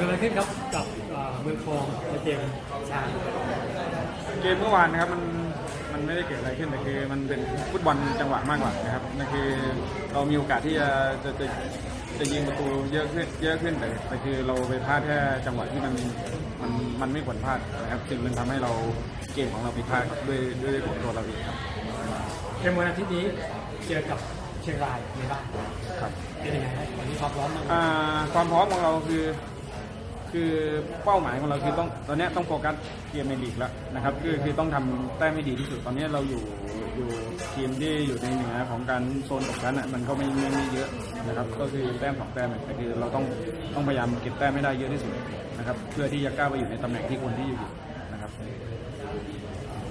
กิดอะไรขึ้นครับกับเอ่อเมืองทองในเกมช้างเกมเมื่อวานนะครับมันมันไม่ได้เกิดอะไรขึ้นแต่คือมันเป็นฟุตบอลจังหวะมากกว่านะครับนั่นคือเรามีโอกาสที่จะจะจะจะยิงประตูเยอะขึ้นเยอะขึ้นแต่แต่คือเราไปพลาดแค่จังหวะที่มันมันมันไม่ควรพลาดนะครับจึงมันทำให้เราเกมของเราผิดพลาดครับด้วยด้วยของตัวเราเองครับเกมวันอาทิตย์นี้เจอกับเชียงรายในบ้านครับเป็นยังไงครับวันนี้ความพร้อมมากอ่าความพร้อมของเราคือ คือเป้าหมายของเราคือต้องตอนเนี้ยต้องโฟกัสเกมในลีกแล้วนะครับคือคือต้องทำแต้มให้ดีที่สุดตอนนี้เราอยู่อยู่ทีมที่อยู่ในเหนือของการโซนตกชั้นอะมันก็ไม่ไม่ไม่เยอะนะครับก็คือแต้มสองแต้มแต่คือเราต้องต้องพยายามเก็บแต้มให้ได้เยอะที่สุดนะครับเพื่อที่จะก้าวไปอยู่ในตำแหน่งที่คนที่อยู่นะครับ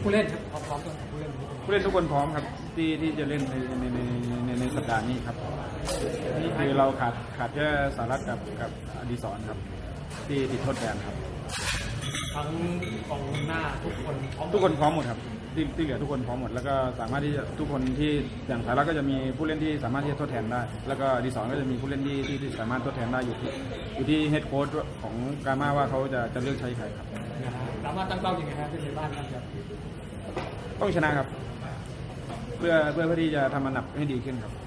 ผู้เล่นครับความพร้อมของผู้เล่นวันนี้ผู้เล่นทุกคนพร้อมครับที่ที่จะเล่นในในในในในสัปดาห์นี้ครับคือเราขาดขาดแค่สารัตกับกับอดีศรครับ ที่ติดโทษแบนครับ ทั้งกองหน้าทุกคนพร้อมทุกคนพร้อมหมดครับที่ที่เหลือทุกคนพร้อมหมด แล้วก็สามารถที่จะทุกคนที่อย่างสารัตก็จะมีผู้เล่นที่สามารถที่จะทดแทนได้ แล้วก็อดีศรก็จะมีผู้เล่นที่ที่ที่สามารถทดแทนได้อยู่ที่อยู่ที่เฮดโค้ชของกามาว่าเขาจะจะเลือกใช้ใครครับนะฮะสามารถตั้งเป้ายังไงครับที่ในบ้านครับต้องชนะครับ เพื่อเพื่อเพื่อที่จะทำอันดับให้ดีขึ้นครับครับ